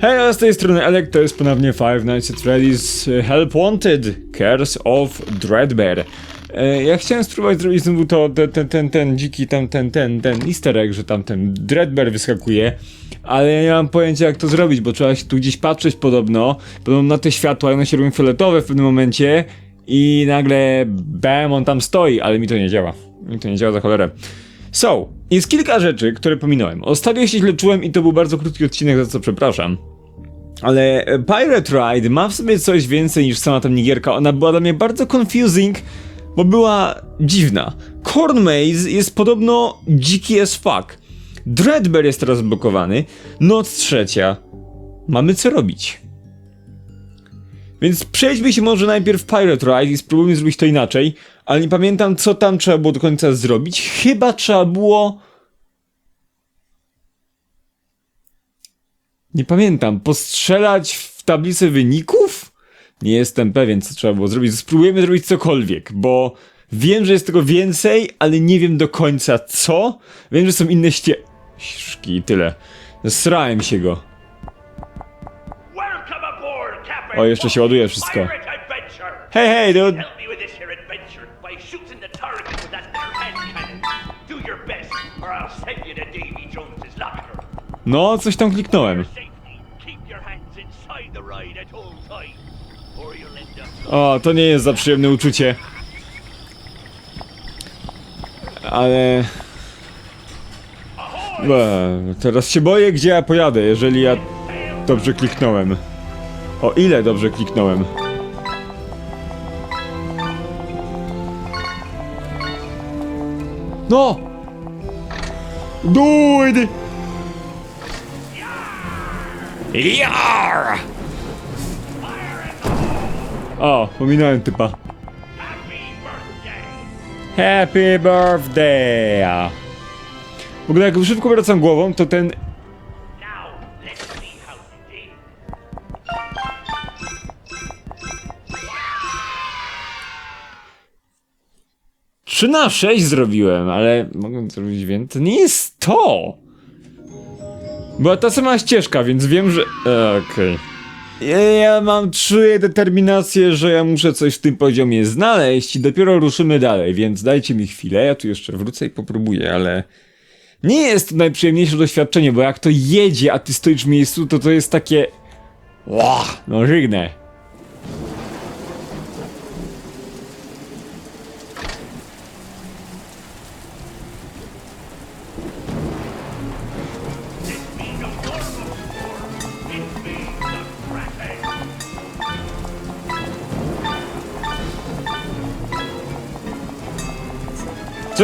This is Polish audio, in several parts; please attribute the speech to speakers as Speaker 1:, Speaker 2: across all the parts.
Speaker 1: Hej, z tej strony Elek, to jest ponownie Five Nights at Freddy's e, Help Wanted Curse of Dreadbear. E, ja chciałem spróbować zrobić znowu to, ten, ten, ten, ten dziki, tam, ten, ten, ten easter egg, że tam ten Dreadbear wyskakuje, ale ja nie mam pojęcia jak to zrobić, bo trzeba się tu gdzieś patrzeć podobno, podobno na te światła, one się robią fioletowe w pewnym momencie i nagle bam, on tam stoi, ale mi to nie działa. Mi to nie działa za cholerę. So, jest kilka rzeczy, które pominąłem. Ostatnio się źle czułem i to był bardzo krótki odcinek, za co przepraszam. Ale e, Pirate Ride ma w sobie coś więcej niż sama ta nigierka. Ona była dla mnie bardzo confusing, bo była dziwna. Corn Maze jest podobno dziki as fuck. Dreadbear jest teraz blokowany. Noc trzecia. Mamy co robić. Więc przejdźmy się może najpierw w Pirate Ride i spróbujmy zrobić to inaczej, ale nie pamiętam co tam trzeba było do końca zrobić. Chyba trzeba było... Nie pamiętam, postrzelać w tablicy wyników? Nie jestem pewien co trzeba było zrobić. Spróbujemy zrobić cokolwiek, bo wiem, że jest tego więcej, ale nie wiem do końca co. Wiem, że są inne ścieżki i tyle. Srałem się go. O, jeszcze się ładuje wszystko. Hej, hej, dude! No, coś tam kliknąłem. O, to nie jest za przyjemne uczucie. Ale... Be, teraz się boję, gdzie ja pojadę, jeżeli ja dobrze kliknąłem. O ile dobrze kliknąłem. No! It! Jar! O, pominąłem typa.
Speaker 2: Happy birthday!
Speaker 1: Happy birthday! W ogóle jak szybko wracam głową, to ten... 3 na 6 zrobiłem, ale mogę zrobić więcej. To nie jest to! Była ta sama ścieżka, więc wiem, że... E, okej. Okay. Ja, ja mam czuję determinację, że ja muszę coś w tym poziomie znaleźć i dopiero ruszymy dalej, więc dajcie mi chwilę, ja tu jeszcze wrócę i popróbuję, ale... Nie jest to najprzyjemniejsze doświadczenie, bo jak to jedzie, a ty stoisz w miejscu, to to jest takie... Ła, no żygnę.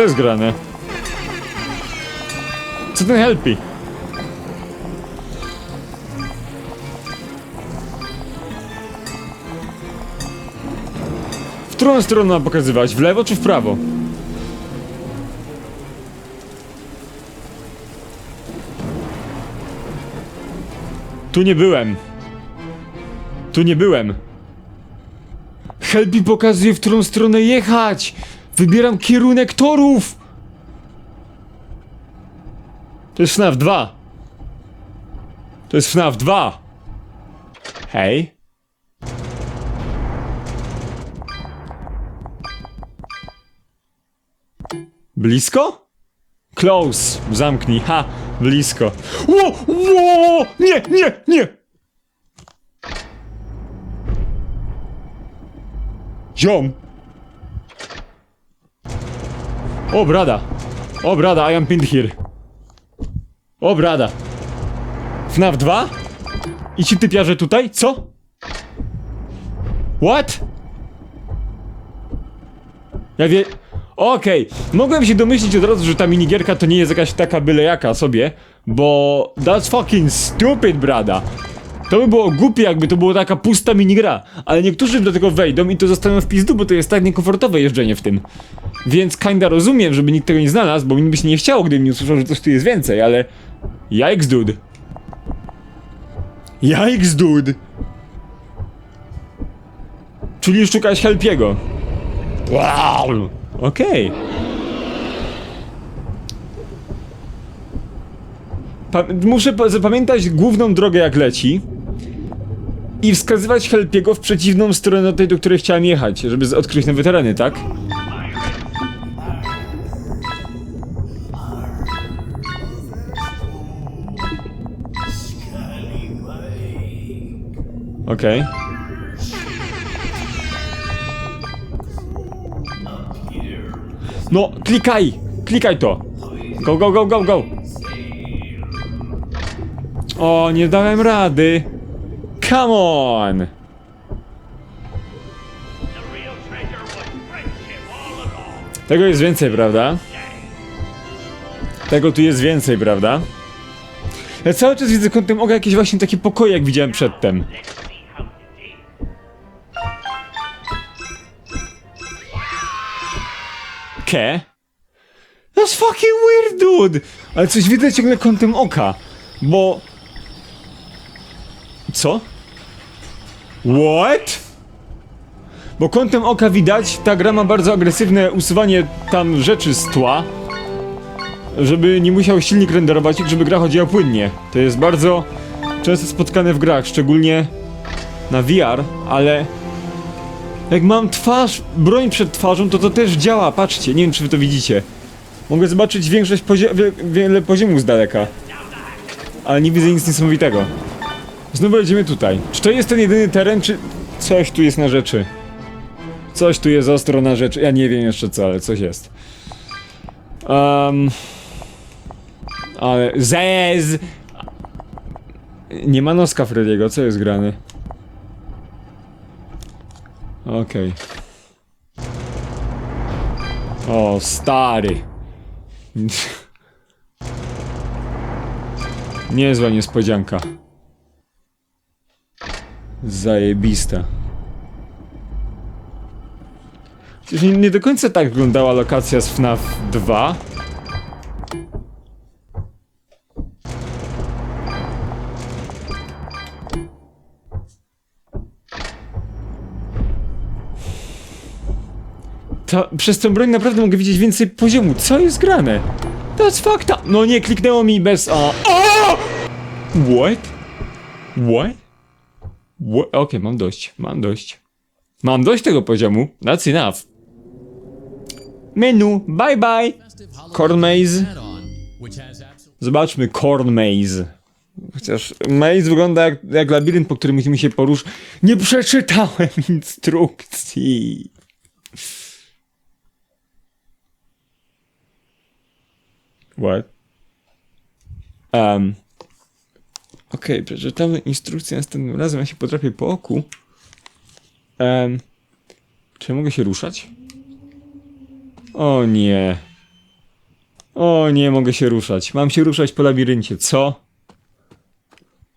Speaker 1: Jest grane? Co ten helpi? W którą stronę mam pokazywać? W lewo czy w prawo? Tu nie byłem. Tu nie byłem. Helpi pokazuje, w którą stronę jechać! Wybieram kierunek torów! To jest FNAF 2! To jest FNAF 2! Hej? Blisko? Close! Zamknij, ha! Blisko. Ło! Ło! Nie, nie, nie! Ziom! O brada! O brada, I am pinned here. O brada. FNAF 2? I ci typiarze tutaj? Co? What? Ja wie... Okej, mogłem się domyślić od razu, że ta minigierka to nie jest jakaś taka byle jaka sobie, bo that's fucking stupid, brada. To by było głupie, jakby to była taka pusta minigra, ale niektórzy do tego wejdą i to zostaną w pizdu, bo to jest tak niekomfortowe jeżdżenie w tym. Więc kinda rozumiem, żeby nikt tego nie znalazł, bo mi by się nie chciało, gdybym nie usłyszał, że coś tu jest więcej, ale... Yikes, dude. Yikes, dude. Czyli szukać Helpiego. Wow. Okej. Pa muszę pa- zapamiętać główną drogę jak leci. I wskazywać Helpiego w przeciwną stronę od tej, do której chciałem jechać, żeby odkryć nowe tereny, tak? Okej. No, klikaj! Klikaj to! Go, go, go, go, go! O, nie dałem rady! Come on! Tego jest więcej, prawda? Tego tu jest więcej, prawda? Ja cały czas widzę kątem oka jakieś właśnie takie pokoje, jak widziałem przedtem. Ke? That's fucking weird, dude! Ale coś widzę ciągle kątem oka, bo... Co? What? Bo kątem oka widać, ta gra ma bardzo agresywne usuwanie tam rzeczy z tła, żeby nie musiał silnik renderować i żeby gra chodziła płynnie. To jest bardzo często spotkane w grach, szczególnie na VR, ale jak mam twarz, broń przed twarzą, to to też działa, patrzcie, nie wiem czy wy to widzicie. Mogę zobaczyć większość pozi wie wiele poziomów z daleka. Ale nie widzę nic niesamowitego. Znowu jedziemy tutaj. Czy to jest ten jedyny teren, czy coś tu jest na rzeczy? Coś tu jest ostro na rzeczy. Ja nie wiem jeszcze co, ale coś jest. Um, ale... Zez! Nie ma noska Frediego, co jest grane? Okej. O, stary. Niezła niespodzianka. Zajebista. Chociaż nie, nie do końca tak wyglądała lokacja z FNAF 2. To, przez tę broń naprawdę mogę widzieć więcej poziomu. Co jest grane? That's fucked up. No nie, kliknęło mi bez a. O! What? What? Okej, mam dość. Mam dość. Mam dość tego poziomu. That's enough. Menu. Bye bye. Corn maze. Zobaczmy Corn Maze. Chociaż maze wygląda jak, jak labirynt, po którym musimy się poruszać. Nie przeczytałem instrukcji. What? Um. Okej, przeczytamy instrukcję następnym razem, ja się potrafię po oku. Um. Czy ja mogę się ruszać? O nie. O, nie mogę się ruszać. Mam się ruszać po labiryncie, co?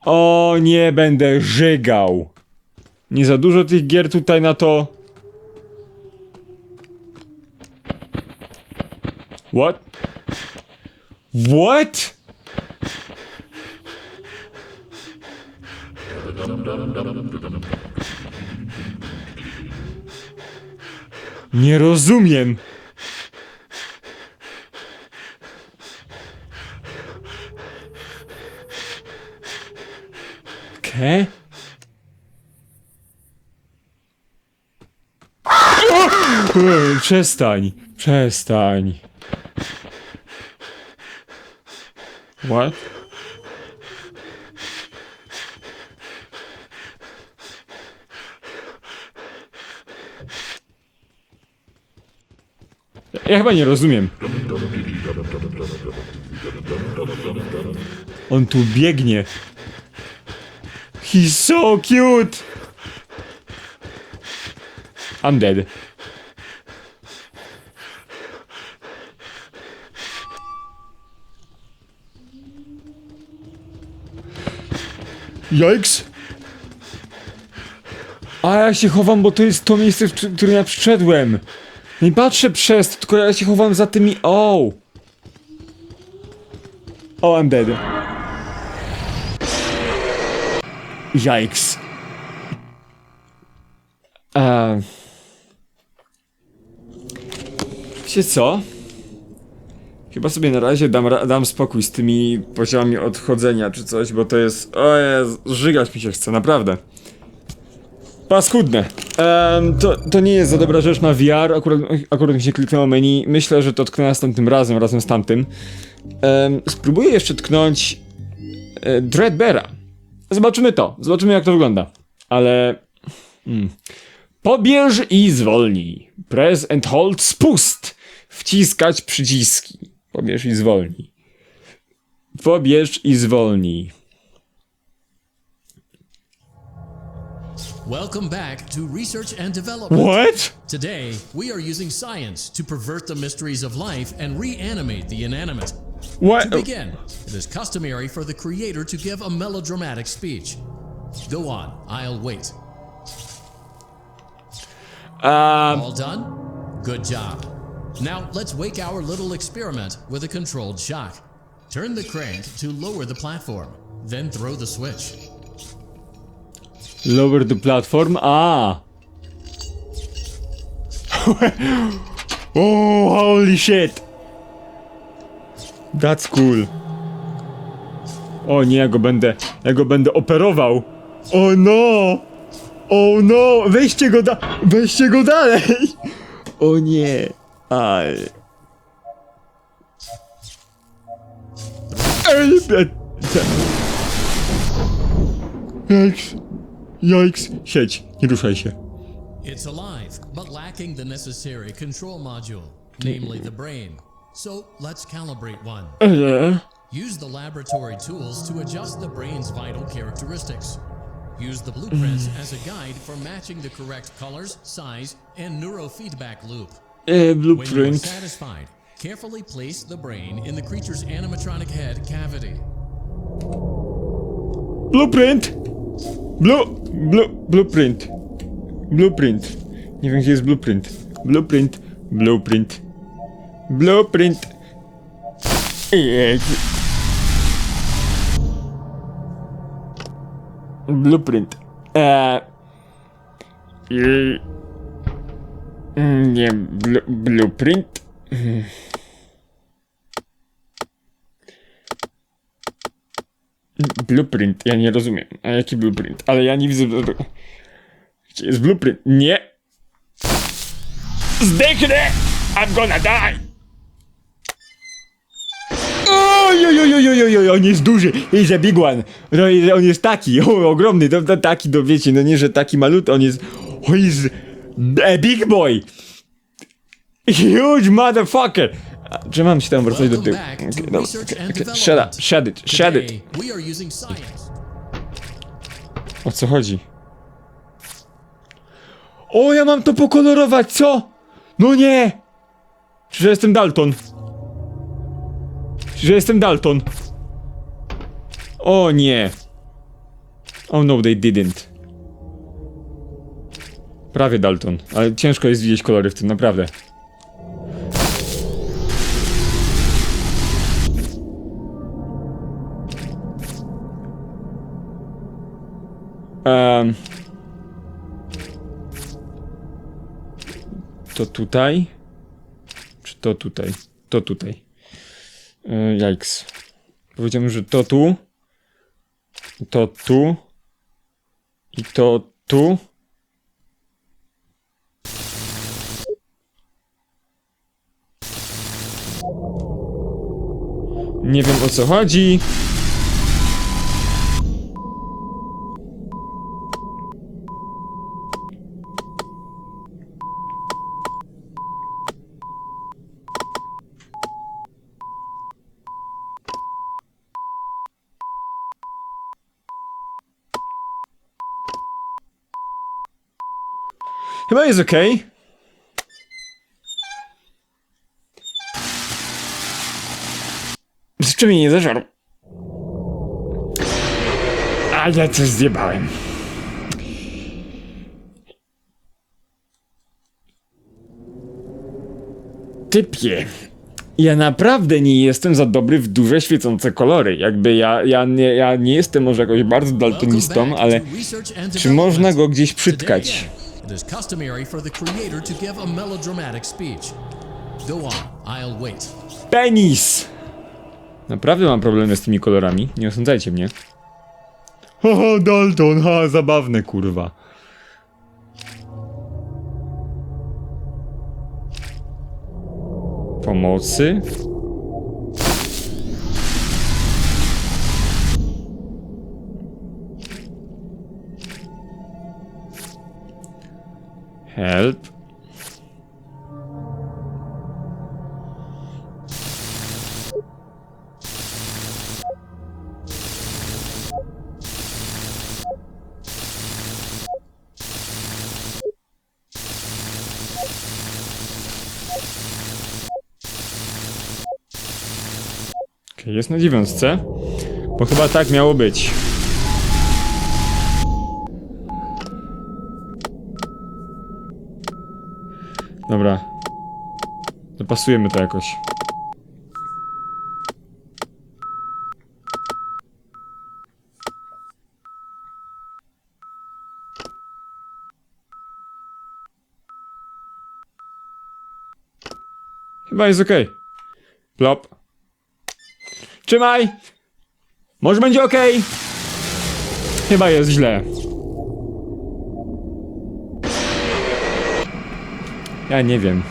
Speaker 1: O, nie będę żygał. Nie za dużo tych gier tutaj na to. What? What? Nie rozumiem. Ke? Ej, Przestań, przestań. What? Ja chyba nie rozumiem. On tu biegnie. He's so cute! I'm dead. Yikes! A ja się chowam, bo to jest to miejsce, w któ- którym ja przyszedłem. Nie patrzę przez to, tylko ja się chowam za tymi... O! O, I'm dead. Yikes. Eee. Wiecie co? Chyba sobie na razie dam, dam spokój z tymi poziomami odchodzenia czy coś, bo to jest... O Jezu, żygać mi się chce, naprawdę. Paskudne. Em, to, to nie jest za dobra rzecz na VR, akurat, akurat mi się kliknęło menu. Myślę, że to tknę następnym razem, razem z tamtym. Em, spróbuję jeszcze tknąć e. Zobaczymy to, zobaczymy jak to wygląda. Ale... Hmm. Pobierz i zwolnij. Press and hold spust. Wciskać przyciski. Pobierz i zwolnij. Pobierz i zwolnij.
Speaker 3: Welcome back to Research and Development.
Speaker 1: What?
Speaker 3: Today, we are using science to pervert the mysteries of life and reanimate the inanimate.
Speaker 1: What?
Speaker 3: To begin, it is customary for the creator to give a melodramatic speech. Go on, I'll wait.
Speaker 1: Um,
Speaker 3: All done? Good job. Now, let's wake our little experiment with a controlled shock. Turn the crank to lower the platform, then throw the switch.
Speaker 1: Lower the platform. Ah. oh, holy shit. That's cool. O nie, ja go będę, ja go będę operował. O no! O no! Weźcie go da, weźcie go dalej! O nie! Aj. Ej, be- Jajks. Siedź, nie ruszaj się.
Speaker 3: It's alive, but lacking the necessary control module, namely the brain. So let's calibrate one.
Speaker 1: Eh, eh, eh.
Speaker 3: Use the laboratory tools to adjust the brain's vital characteristics. Use the blueprints as a guide for matching the correct colors, size, and neurofeedback loop.
Speaker 1: E,
Speaker 3: When you are
Speaker 1: blueprint.
Speaker 3: satisfied, carefully place the brain in the creature's animatronic head cavity.
Speaker 1: Blueprint! Blue, blue, blueprint. Blueprint. Nie wiem gdzie jest blueprint. Blueprint, blueprint. Blueprint. Ej. Blueprint. Eee. Nie, blu, blueprint. Blueprint, ja nie rozumiem. A jaki blueprint? Ale ja nie widzę. Gdzie jest blueprint? Nie! Zdechnę! I'm gonna die! Oj, oj, oj, oj, oj, oj, on jest duży, jest a big one. No, on jest taki, o, ogromny, to, to, taki, no wiecie, no nie, że taki malutki, on jest, jest a big boy. Huge motherfucker. Czy mam się tam wracać do tyłu?
Speaker 3: to
Speaker 1: dobra, okej.
Speaker 3: Development.
Speaker 1: Shut up, shut it, shut it. O co chodzi? O, ja mam to pokolorować, co? No nie! Że jestem Dalton. Że jestem Dalton. O nie. Oh no, they didn't. Prawie Dalton, ale ciężko jest widzieć kolory w tym, naprawdę. Em. To tutaj? Czy to tutaj? To tutaj. Jajks. Powiedziałem, że to tu. To tu. I to tu. Nie wiem o co chodzi. Chyba jest ok. Z czym mnie nie zażarł? A ja coś zjebałem. Typie. Ja naprawdę nie jestem za dobry w duże świecące kolory. Jakby ja, ja, nie, ja nie jestem może jakoś bardzo daltonistą, ale czy można go gdzieś
Speaker 3: Today
Speaker 1: przytkać?
Speaker 3: It is customary for the creator to give a melodramatic speech. Go on, I'll wait.
Speaker 1: Penis! Naprawdę mam problemy z tymi kolorami, nie osądzajcie mnie. Haha, Dalton, ha, zabawne, kurwa. Pomocy? Help. Jest na dziewiątce. Bo chyba tak miało być. Dobra. Dopasujemy to jakoś. Chyba jest ok. Plop. Trzymaj! Może będzie ok. Chyba jest źle. Ja nie wiem.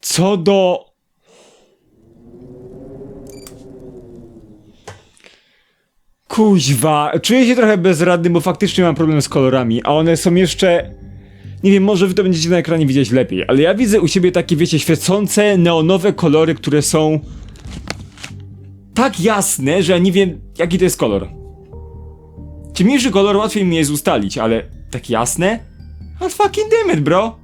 Speaker 1: Co do. Kuźwa, czuję się trochę bezradny, bo faktycznie mam problem z kolorami, a one są jeszcze. Nie wiem, może wy to będziecie na ekranie widzieć lepiej, ale ja widzę u siebie takie, wiecie, świecące, neonowe kolory, które są tak jasne, że ja nie wiem, jaki to jest kolor. Ciemniejszy kolor łatwiej mi jest ustalić, ale tak jasne? God fucking damn bro!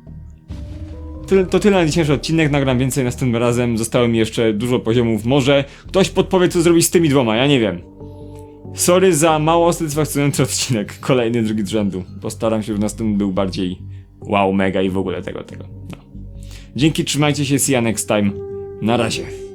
Speaker 1: To tyle na dzisiejszy odcinek, nagram więcej następnym razem, zostało mi jeszcze dużo poziomów, może ktoś podpowie co zrobić z tymi dwoma, ja nie wiem. Sorry za mało satysfakcjonujący odcinek, kolejny, drugi z rzędu. Postaram się, żeby następny był bardziej wow, mega i w ogóle tego, tego. No. Dzięki, trzymajcie się, see ya next time. Na razie.